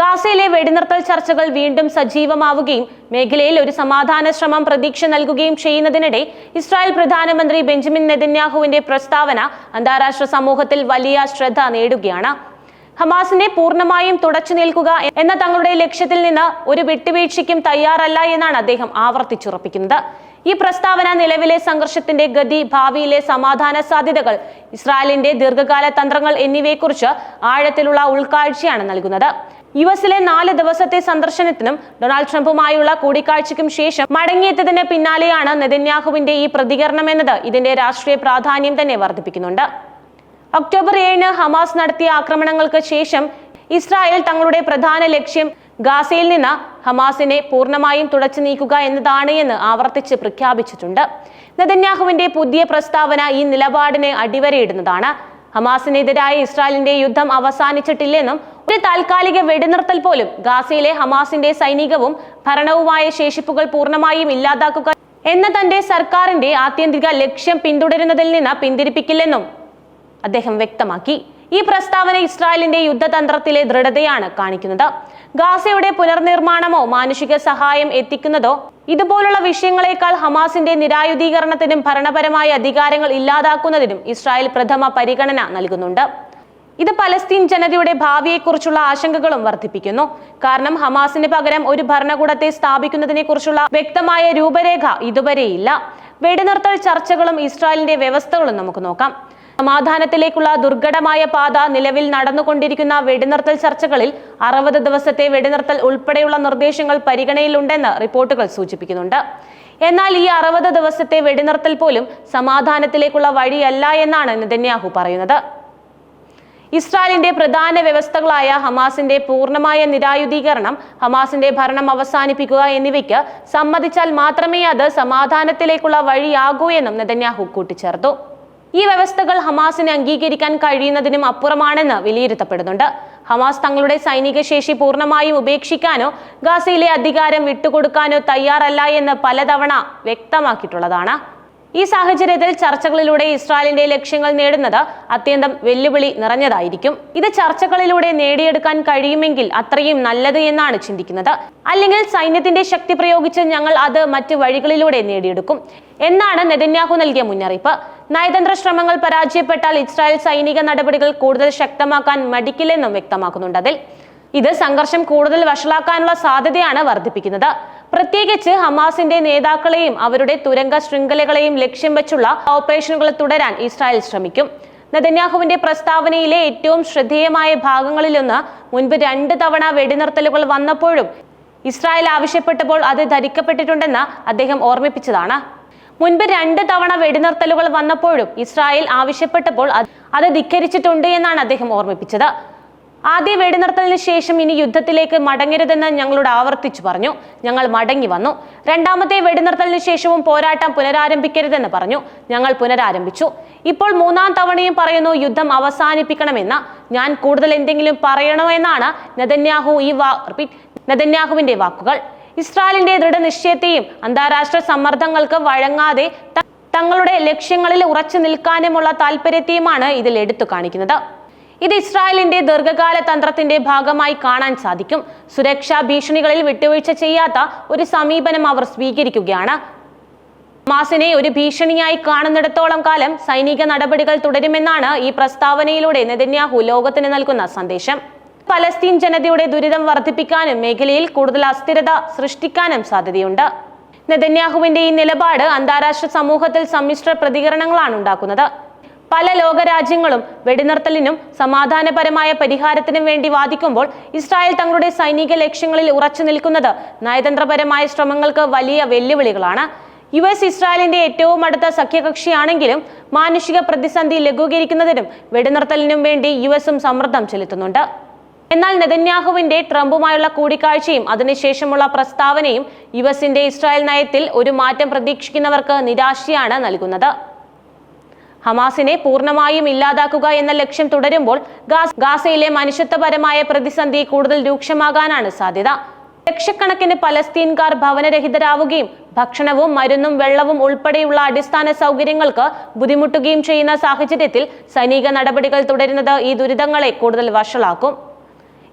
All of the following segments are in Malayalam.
ഗാസയിലെ വെടിനിർത്തൽ ചർച്ചകൾ വീണ്ടും സജീവമാവുകയും മേഖലയിൽ ഒരു സമാധാന ശ്രമം പ്രതീക്ഷ നൽകുകയും ചെയ്യുന്നതിനിടെ ഇസ്രായേൽ പ്രധാനമന്ത്രി ബെഞ്ചമിൻ നെതന്യാഹുവിന്റെ പ്രസ്താവന അന്താരാഷ്ട്ര സമൂഹത്തിൽ വലിയ ശ്രദ്ധ നേടുകയാണ്. ഹമാസിനെ പൂർണമായും തുടച്ചു നിൽക്കുക എന്ന തങ്ങളുടെ ലക്ഷ്യത്തിൽ നിന്ന് ഒരു വിട്ടുവീഴ്ചയ്ക്കും തയ്യാറല്ല എന്നാണ് അദ്ദേഹം ആവർത്തിച്ചുറപ്പിക്കുന്നത്. ഈ പ്രസ്താവന നിലവിലെ സംഘർഷത്തിന്റെ ഗതി ഭാവിയിലെ സമാധാന സാധ്യതകൾ ഇസ്രായേലിന്റെ ദീർഘകാല തന്ത്രങ്ങൾ എന്നിവയെക്കുറിച്ച് ആഴത്തിലുള്ള ഉൾക്കാഴ്ചയാണ് നൽകുന്നത്. യു എസിലെ നാല് ദിവസത്തെ സന്ദർശനത്തിനും ഡൊണാൾഡ് ട്രംപുമായുള്ള കൂടിക്കാഴ്ചയ്ക്കും ശേഷം മടങ്ങിയെത്തിയതിന് പിന്നാലെയാണ് നെതന്യാഹുവിന്റെ ഈ പ്രതികരണം എന്നത്. ഇതിന്റെ രാഷ്ട്രീയ പ്രാധാന്യം തന്നെ വർദ്ധിപ്പിക്കുന്നുണ്ട്. ഒക്ടോബർ ഏഴിന് ഹമാസ് നടത്തിയ ആക്രമണങ്ങൾക്ക് ശേഷം ഇസ്രായേൽ തങ്ങളുടെ പ്രധാന ലക്ഷ്യം ഗാസയിൽ നിന്ന് ഹമാസിനെ പൂർണമായും തുടച്ചു നീക്കുക എന്നതാണ് എന്ന് ആവർത്തിച്ച് പ്രഖ്യാപിച്ചിട്ടുണ്ട്. നെതന്യാഹുവിന്റെ പുതിയ പ്രസ്താവന ഈ നിലപാടിനെ അടിവരയിടുന്നതാണ്. ഹമാസിനെതിരായ ഇസ്രായേലിന്റെ യുദ്ധം അവസാനിച്ചിട്ടില്ലെന്നും ഒരു താൽക്കാലിക വെടിനിർത്തൽ പോലും ഗാസയിലെ ഹമാസിന്റെ സൈനികവും ഭരണവുമായ ശേഷിപ്പുകൾ പൂർണമായും ഇല്ലാതാക്കുക എന്ന തന്റെ സർക്കാരിന്റെ ആത്യന്തിക ലക്ഷ്യം പിന്തുടരുന്നതിൽ നിന്ന് പിന്തിരിപ്പിക്കില്ലെന്നും അദ്ദേഹം വ്യക്തമാക്കി. ഈ പ്രസ്താവന ഇസ്രായേലിന്റെ യുദ്ധതന്ത്രത്തിലെ ദൃഢതയാണ് കാണിക്കുന്നത്. ഗാസയുടെ പുനർനിർമ്മാണമോ മാനുഷിക സഹായം എത്തിക്കുന്നതോ ഇതുപോലുള്ള വിഷയങ്ങളെക്കാൾ ഹമാസിന്റെ നിരായുധീകരണത്തിനും ഭരണപരമായ അധികാരങ്ങൾ ഇല്ലാതാക്കുന്നതിനും ഇസ്രായേൽ പ്രഥമ പരിഗണന നൽകുന്നുണ്ട്. ഇത് പലസ്തീൻ ജനതയുടെ ഭാവിയെക്കുറിച്ചുള്ള ആശങ്കകളും വർദ്ധിപ്പിക്കുന്നു. കാരണം ഹമാസിന് പകരം ഒരു ഭരണകൂടത്തെ സ്ഥാപിക്കുന്നതിനെ കുറിച്ചുള്ള വ്യക്തമായ രൂപരേഖ ഇതുവരെയില്ല. വെടിനിർത്തൽ ചർച്ചകളും ഇസ്രായേലിന്റെ വ്യവസ്ഥകളും നമുക്ക് നോക്കാം. സമാധാനത്തിലേക്കുള്ള ദുർഘടമായ പാത നിലവിൽ നടന്നുകൊണ്ടിരിക്കുന്ന വെടിനിർത്തൽ ചർച്ചകളിൽ അറുപത് ദിവസത്തെ വെടിനിർത്തൽ ഉൾപ്പെടെയുള്ള നിർദ്ദേശങ്ങൾ പരിഗണനയിലുണ്ടെന്ന് റിപ്പോർട്ടുകൾ സൂചിപ്പിക്കുന്നുണ്ട്. എന്നാൽ ഈ അറുപത് ദിവസത്തെ വെടിനിർത്തൽ പോലും സമാധാനത്തിലേക്കുള്ള വഴിയല്ല എന്നാണ് നെതന്യാഹു പറയുന്നത്. ഇസ്രായേലിന്റെ പ്രധാന വ്യവസ്ഥകളായ ഹമാസിന്റെ പൂർണമായ നിരായുധീകരണം ഹമാസിന്റെ ഭരണം അവസാനിപ്പിക്കുക എന്നിവയ്ക്ക് സമ്മതിച്ചാൽ മാത്രമേ അത് സമാധാനത്തിലേക്കുള്ള വഴിയാകൂ എന്നും നെതന്യാഹു കൂട്ടിച്ചേർത്തു. ഈ വ്യവസ്ഥകൾ ഹമാസിന് അംഗീകരിക്കാൻ കഴിയുന്നതിനും അപ്പുറമാണെന്ന് വിലയിരുത്തപ്പെടുന്നുണ്ട്. ഹമാസ് തങ്ങളുടെ സൈനിക ശേഷി പൂർണമായും ഉപേക്ഷിക്കാനോ ഗാസയിലെ അധികാരം വിട്ടുകൊടുക്കാനോ തയ്യാറല്ല എന്ന് പലതവണ വ്യക്തമാക്കിയിട്ടുള്ളതാണ്. ഈ സാഹചര്യത്തിൽ ചർച്ചകളിലൂടെ ഇസ്രായേലിന്റെ ലക്ഷ്യങ്ങൾ നേടുന്നത് അത്യന്തം വെല്ലുവിളി നിറഞ്ഞതായിരിക്കും. ഇത് ചർച്ചകളിലൂടെ നേടിയെടുക്കാൻ കഴിയുമെങ്കിൽ അത്രയും നല്ലത് എന്നാണ് ചിന്തിക്കുന്നത്. അല്ലെങ്കിൽ സൈന്യത്തിന്റെ ശക്തി പ്രയോഗിച്ച് ഞങ്ങൾ അത് മറ്റ് വഴികളിലൂടെ നേടിയെടുക്കും. എന്നാണ് നെതന്യാഹു നൽകിയ മുന്നറിയിപ്പ്. നയതന്ത്ര ശ്രമങ്ങൾ പരാജയപ്പെട്ടാൽ ഇസ്രായേൽ സൈനിക നടപടികൾ കൂടുതൽ ശക്തമാക്കാൻ മടിക്കില്ലെന്നും വ്യക്തമാക്കുന്നുണ്ട് അതിൽ. ഇത് സംഘർഷം കൂടുതൽ വഷളാക്കാനുള്ള സാധ്യതയാണ് വർദ്ധിപ്പിക്കുന്നത്. പ്രത്യേകിച്ച് ഹമാസിന്റെ നേതാക്കളെയും അവരുടെ തുരങ്ക ശൃംഖലകളെയും ലക്ഷ്യം വെച്ചുള്ള ഓപ്പറേഷനുകൾ തുടരാൻ ഇസ്രായേൽ ശ്രമിക്കും. നെതന്യാഹുവിന്റെ പ്രസ്താവനയിലെ ഏറ്റവും ശ്രദ്ധേയമായ ഭാഗങ്ങളിലൊന്ന് മുൻപ് രണ്ട് തവണ വെടിനിർത്തലുകൾ വന്നപ്പോഴും ഇസ്രായേൽ ആവശ്യപ്പെട്ടപ്പോൾ അത് ധരിക്കപ്പെട്ടിട്ടുണ്ടെന്ന് അദ്ദേഹം ഓർമ്മിപ്പിച്ചതാണ്. മുൻപ് രണ്ട് തവണ വെടിനിർത്തലുകൾ വന്നപ്പോഴും ഇസ്രായേൽ ആവശ്യപ്പെട്ടപ്പോൾ അത് ധിക്കരിച്ചിട്ടുണ്ട് എന്നാണ് അദ്ദേഹം ഓർമ്മിപ്പിച്ചത്. ആദ്യ വെടിനിർത്തലിന് ശേഷം ഇനി യുദ്ധത്തിലേക്ക് മടങ്ങരുതെന്ന് ഞങ്ങളോട് ആവർത്തിച്ചു പറഞ്ഞു. ഞങ്ങൾ മടങ്ങി വന്നു. രണ്ടാമത്തെ വെടിനിർത്തലിന് ശേഷവും പോരാട്ടം പുനരാരംഭിക്കരുതെന്ന് പറഞ്ഞു. ഞങ്ങൾ പുനരാരംഭിച്ചു. ഇപ്പോൾ മൂന്നാം തവണയും പറയുന്നു യുദ്ധം അവസാനിപ്പിക്കണമെന്ന. ഞാൻ കൂടുതൽ എന്തെങ്കിലും പറയണോ എന്നാണ് നെതന്യാഹു ഈ വാ നെതന്യാഹുവിന്റെ വാക്കുകൾ. ഇസ്രായേലിന്റെ ദൃഢനിശ്ചയത്തെയും അന്താരാഷ്ട്ര സമ്മർദ്ദങ്ങൾക്ക് വഴങ്ങാതെ തങ്ങളുടെ ലക്ഷ്യങ്ങളിൽ ഉറച്ചു നിൽക്കാനുമുള്ള താല്പര്യത്തെയുമാണ് ഇതിൽ എടുത്തു കാണിക്കുന്നത്. ഇത് ഇസ്രായേലിന്റെ ദീർഘകാല തന്ത്രത്തിന്റെ ഭാഗമായി കാണാൻ സാധിക്കും. സുരക്ഷാ ഭീഷണികളിൽ വിട്ടുവീഴ്ച ചെയ്യാത്ത ഒരു സമീപനം അവർ സ്വീകരിക്കുകയാണ്. ഹമാസിനെ ഒരു ഭീഷണിയായി കാണുന്നിടത്തോളം കാലം സൈനിക നടപടികൾ തുടരുമെന്നാണ് ഈ പ്രസ്താവനയിലൂടെ നെതന്യാഹു ലോകത്തിന് നൽകുന്ന സന്ദേശം. പലസ്തീൻ ജനതയുടെ ദുരിതം വർദ്ധിപ്പിക്കാനും മേഖലയിൽ കൂടുതൽ അസ്ഥിരത സൃഷ്ടിക്കാനും സാധ്യതയുണ്ട്. നെതന്യാഹുവിന്റെ ഈ നിലപാട് അന്താരാഷ്ട്ര സമൂഹത്തിൽ സമ്മിശ്ര പ്രതികരണങ്ങളാണ് ഉണ്ടാക്കുന്നത്. പല ലോകരാജ്യങ്ങളും വെടിനിർത്തലിനും സമാധാനപരമായ പരിഹാരത്തിനും വേണ്ടി വാദിക്കുമ്പോൾ ഇസ്രായേൽ തങ്ങളുടെ സൈനിക ലക്ഷ്യങ്ങളിൽ ഉറച്ചു നിൽക്കുന്നത് നയതന്ത്രപരമായ ശ്രമങ്ങൾക്ക് വലിയ വെല്ലുവിളികളാണ്. യു എസ് ഇസ്രായേലിന്റെ ഏറ്റവും അടുത്ത സഖ്യകക്ഷിയാണെങ്കിലും മാനുഷിക പ്രതിസന്ധി ലഘൂകരിക്കുന്നതിനും വെടിനിർത്തലിനും വേണ്ടി യു എസും സമ്മർദ്ദം ചെലുത്തുന്നുണ്ട്. എന്നാൽ നെതന്യാഹുവിന്റെ ട്രംപുമായുള്ള കൂടിക്കാഴ്ചയും അതിനുശേഷമുള്ള പ്രസ്താവനയും യു എസിന്റെ ഇസ്രായേൽ നയത്തിൽ ഒരു മാറ്റം പ്രതീക്ഷിക്കുന്നവർക്ക് നിരാശയാണ് നൽകുന്നത്. ഹമാസിനെ പൂർണമായും ഇല്ലാതാക്കുക എന്ന ലക്ഷ്യം തുടരുമ്പോൾ ഗാസ് ഗാസയിലെ മനുഷ്യത്വപരമായ പ്രതിസന്ധി കൂടുതൽ രൂക്ഷമാകാനാണ് സാധ്യത. ലക്ഷക്കണക്കിന് പലസ്തീൻകാർ ഭവനരഹിതരാവുകയും ഭക്ഷണവും മരുന്നും വെള്ളവും ഉൾപ്പെടെയുള്ള അടിസ്ഥാന സൗകര്യങ്ങൾക്ക് ബുദ്ധിമുട്ടുകയും ചെയ്യുന്ന സാഹചര്യത്തിൽ സൈനിക നടപടികൾ തുടരുന്നത് ഈ ദുരിതങ്ങളെ കൂടുതൽ വഷളാക്കും.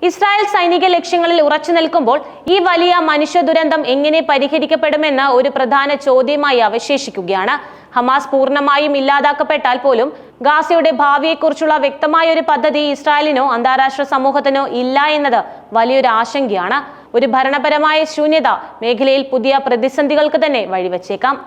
ഇസ്രായേൽ സൈനിക ലക്ഷ്യങ്ങളിൽ ഉറച്ചു നിൽക്കുമ്പോൾ ഈ വലിയ മനുഷ്യ ദുരന്തം എങ്ങനെ പരിഹരിക്കപ്പെടുമെന്ന് ഒരു പ്രധാന ചോദ്യമായി അവശേഷിക്കുകയാണ്. ഹമാസ് പൂർണമായും ഇല്ലാതാക്കപ്പെട്ടാൽ പോലും ഗാസയുടെ ഭാവിയെക്കുറിച്ചുള്ള വ്യക്തമായ ഒരു പദ്ധതി ഇസ്രായേലിനോ അന്താരാഷ്ട്ര സമൂഹത്തിനോ ഇല്ല എന്നത് വലിയൊരു ആശങ്കയാണ്. ഒരു ഭരണപരമായ ശൂന്യത മേഖലയിൽ പുതിയ പ്രതിസന്ധികൾക്ക് തന്നെ വഴിവെച്ചേക്കാം.